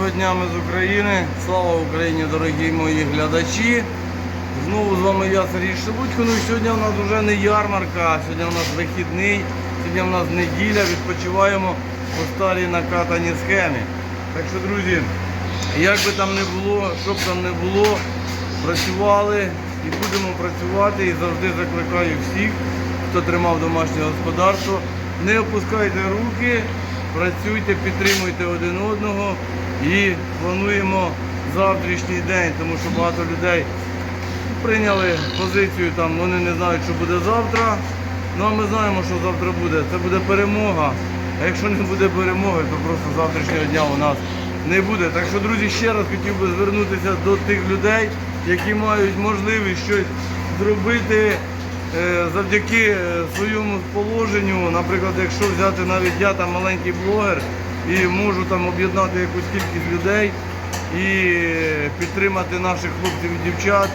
доброго дня ми з України. Слава Україні, дорогі мої глядачі. Знову з вами я, Сергій Шелудько. Ну і сьогодні у нас вже не ярмарка, сьогодні у нас вихідний, сьогодні у нас неділя, відпочиваємо по старій накатаній схемі. Так що, друзі, як би там не було, що б там не було, працювали і будемо працювати. І завжди закликаю всіх, хто тримав домашнє господарство, не опускайте руки, працюйте, підтримуйте один одного і плануємо завтрашній день, тому що багато людей прийняли позицію, там вони не знають, що буде завтра. Ну а ми знаємо, що завтра буде. Це буде перемога. А якщо не буде перемоги, то просто завтрашнього дня у нас не буде. Так що, друзі, ще раз хотів би звернутися до тих людей, які мають можливість щось зробити завдяки е, своєму положенню. Наприклад, якщо взяти навіть я там маленький блогер і можу там об'єднати якусь кількість людей і підтримати наших хлопців і дівчат.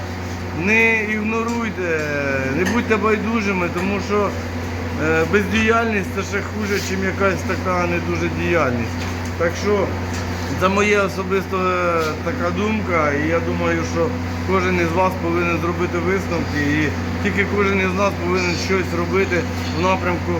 Не ігноруйте, не будьте байдужими, тому що е, бездіяльність це ще хуже, ніж якась така не дуже діяльність. Так що це моя особиста е, така думка, і я думаю, що кожен із вас повинен зробити висновки, і тільки кожен із нас повинен щось робити в напрямку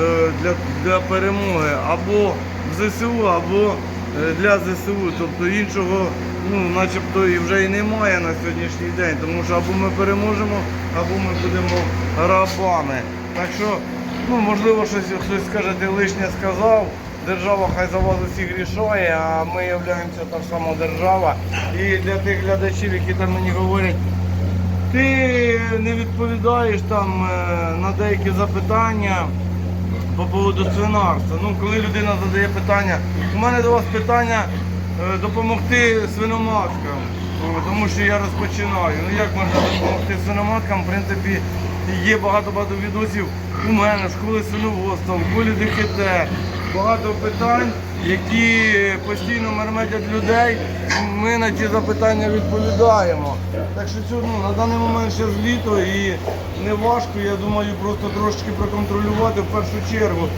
е, для, для перемоги або в ЗСУ, або е, для ЗСУ. Тобто іншого, ну, начебто і вже і немає на сьогоднішній день, тому що або ми переможемо, або ми будемо рабами. Так що, ну, можливо, щось хтось скаже, ти лишнє сказав. Держава хай за вас усіх рішає, а ми являємося та ж сама держава. І для тих глядачів, які там мені говорять, ти не відповідаєш там е, на деякі запитання по поводу свинарства. Ну, коли людина задає питання, у мене до вас питання е, допомогти свиноматкам, тому що я розпочинаю. Ну як можна допомогти свиноматкам? В принципі, є багато-багато відосів у мене, школи свиноводства, в школі ДХТ. Багато питань, які постійно мерметять людей. Ми на ці запитання відповідаємо. Так що цю, ну, на даний момент ще з літо і не важко, я думаю, просто трошечки проконтролювати в першу чергу.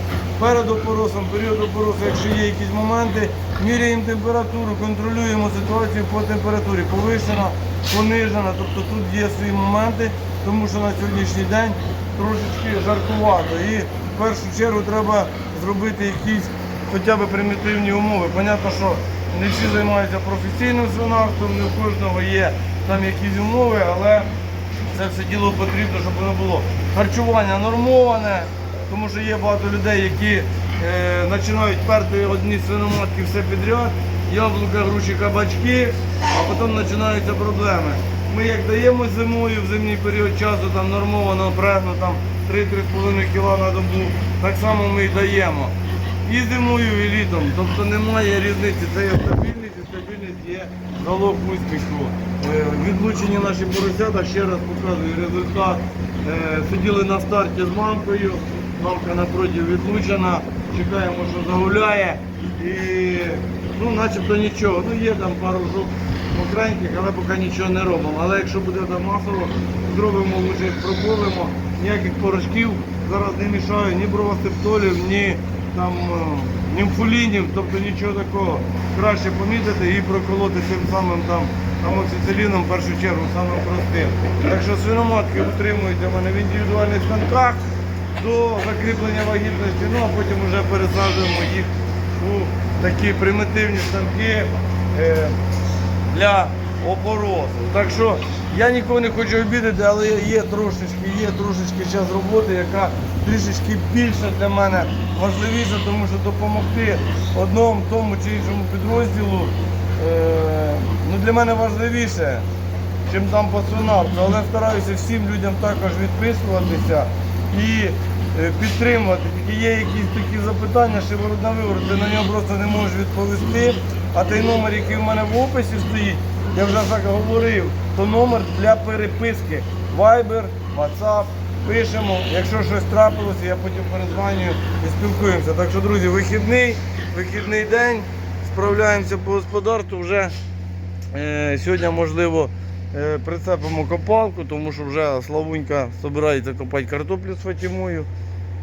Перед опоросом, період опоросу, якщо є якісь моменти, міряємо температуру, контролюємо ситуацію по температурі, повишена, понижена. Тобто тут є свої моменти, тому що на сьогоднішній день трошечки жаркувато. І в першу чергу треба зробити якісь хоча б примітивні умови. Понятно, що не всі займаються професійним свинарством, не у кожного є там якісь умови, але це все діло потрібно, щоб воно було. Харчування нормоване, тому що є багато людей, які е, починають перти одні свиноматки все підряд, яблука, груші, кабачки, а потім починаються проблеми. Ми як даємо зимою в зимній період часу там нормовано прегну там 3-3,5 кг на добу, так само ми і даємо. І зимою, і літом. Тобто немає різниці. Це є стабільність і стабільність є залог успіху. Е, Відлучені наші поросята, ще раз показую результат. Е, Сиділи на старті з мамкою, мамка напротив відлучена, чекаємо, що загуляє. І ну, начебто нічого. Ну є там пару жук мокреньких, але поки нічого не робимо. Але якщо буде там масово, зробимо лучше їх. Ніяких порошків зараз не мішаю, ні бровостептолів, ні там е, німфулінів, тобто нічого такого. Краще помітити і проколоти тим самим там амоцициліном в першу чергу, самим простим. Так що свиноматки утримуйте в мене в індивідуальних станках до закріплення вагітності, ну а потім вже пересаджуємо їх у такі примітивні станки. е, для опоросу. Так що я нікого не хочу обідати, але є трошечки, є трошечки час роботи, яка трішечки більше для мене важливіша, тому що допомогти одному тому чи іншому підрозділу е, ну, для мене важливіше, чим там пацанавцю. Але стараюся всім людям також відписуватися і е, підтримувати. Тільки є якісь такі запитання, що ворот на виворот, ти на нього просто не можеш відповісти. А той номер, який в мене в описі стоїть, я вже так говорив, то номер для переписки. Viber, WhatsApp, пишемо. Якщо щось трапилося, я потім перезвоню і спілкуємося. Так що, друзі, вихідний, вихідний день, справляємося по господарству. Вже е, сьогодні, можливо, е, прицепимо копалку, тому що вже Славунька збирається копати картоплю з Фатімою.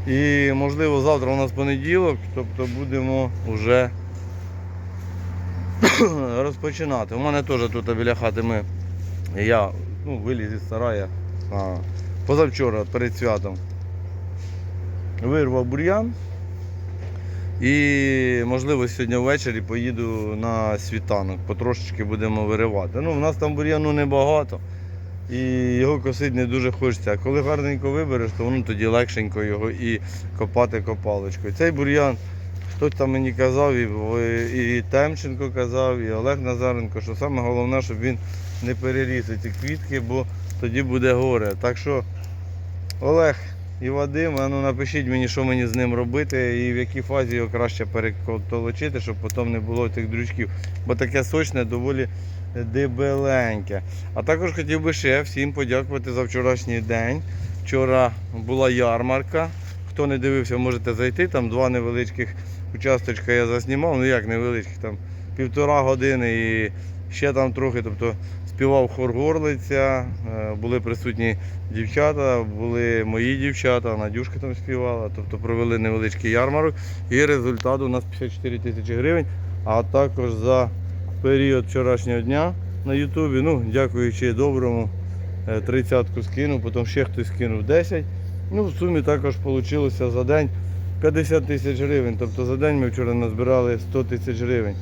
І можливо завтра у нас понеділок, тобто будемо вже розпочинати. У мене теж тут біля хати ми. Я ну, виліз із сарая а, позавчора перед святом. Вирвав бур'ян. І, можливо, сьогодні ввечері поїду на світанок, потрошечки будемо виривати. Ну, в нас там бур'яну небагато. І його косити не дуже хочеться. А коли гарненько вибереш, то воно тоді легшенько його і копати копалочкою. Цей бур'ян, хтось там мені казав, і, і Темченко казав, і Олег Назаренко, що саме головне, щоб він не переріс ці квітки, бо тоді буде горе. Так що, Олег і Вадим, ну напишіть мені, що мені з ним робити і в якій фазі його краще перекотолочити, щоб потім не було цих дрючків. Бо таке сочне, доволі дебеленьке. А також хотів би ще всім подякувати за вчорашній день. Вчора була ярмарка. Хто не дивився, можете зайти. Там два невеличких участочка я заснімав. Ну як невеличких, там півтора години і ще там трохи. Тобто співав хор Горлиця, е, були присутні дівчата, були мої дівчата, Надюшка там співала. Тобто провели невеличкий ярмарок. І результат у нас 54 тисячі гривень. А також за період вчорашнього дня на Ютубі. Ну, дякуючи доброму, е, тридцятку скинув, потім ще хтось скинув 10. Ну, в сумі також вийшло за день 50 тисяч гривень. Тобто за день ми вчора назбирали 100 тисяч гривень.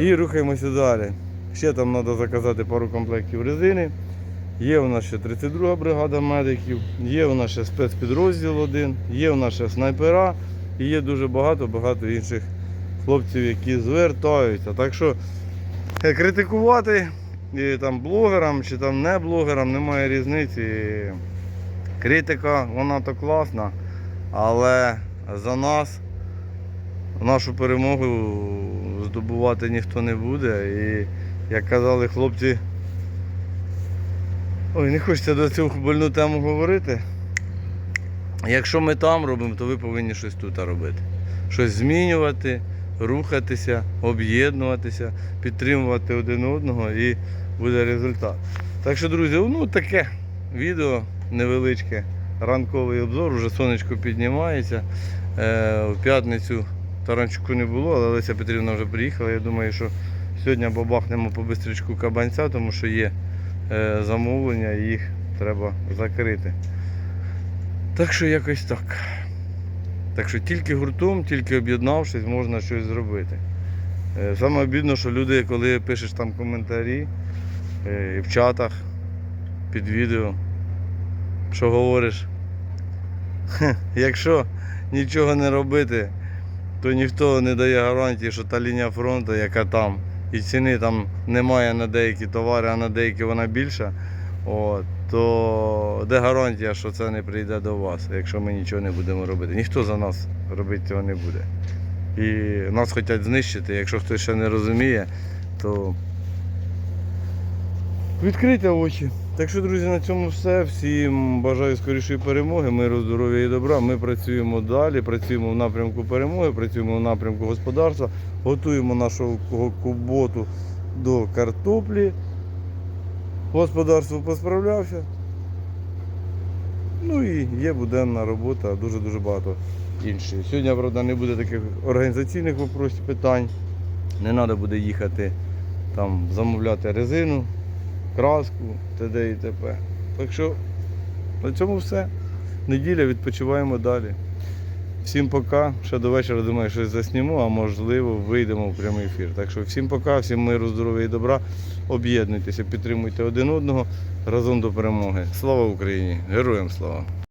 І рухаємося далі. Ще там треба заказати пару комплектів резини. Є у нас ще 32 бригада медиків, є у нас ще спецпідрозділ один, є у нас ще снайпера і є дуже багато-багато інших хлопців, які звертаються. Так що Е, критикувати і, там, блогерам чи там не блогерам немає різниці. Критика, вона то класна, але за нас нашу перемогу здобувати ніхто не буде. І як казали хлопці, ой, не хочеться до цю больну тему говорити. Якщо ми там робимо, то ви повинні щось тут робити. Щось змінювати, рухатися, об'єднуватися, підтримувати один одного і буде результат. Так що, друзі, ну таке відео невеличке, ранковий обзор, вже сонечко піднімається. Е, в п'ятницю таранчуку не було, але Леся Петрівна вже приїхала. Я думаю, що сьогодні бабахнемо по бистричку кабанця, тому що є е, замовлення і їх треба закрити. Так що якось так. Так що тільки гуртом, тільки об'єднавшись, можна щось зробити. Е, Саме обідно, що люди, коли пишеш там коментарі в чатах під відео, що говориш, «Хе, якщо нічого не робити, то ніхто не дає гарантії, що та лінія фронту, яка там, і ціни там немає на деякі товари, а на деякі вона більша, от, то де гарантія, що це не прийде до вас, якщо ми нічого не будемо робити. Ніхто за нас робити цього не буде. І нас хочуть знищити, якщо хтось ще не розуміє, то відкрийте очі. Так що, друзі, на цьому все. Всім бажаю скорішої перемоги, миру, здоров'я і добра. Ми працюємо далі, працюємо в напрямку перемоги, працюємо в напрямку господарства, готуємо нашого куботу до картоплі. Господарство посправлявся. Ну і є буденна робота, дуже-дуже багато інших. Сьогодні, правда, не буде таких організаційних питань. Не треба буде їхати там замовляти резину, краску, т.д. і т.п. Так що на цьому все. Неділя відпочиваємо далі. Всім пока. Ще до вечора думаю, щось засніму, а можливо вийдемо в прямий ефір. Так що всім пока, всім миру, здоров'я і добра. Об'єднуйтеся, підтримуйте один одного разом до перемоги. Слава Україні! Героям слава!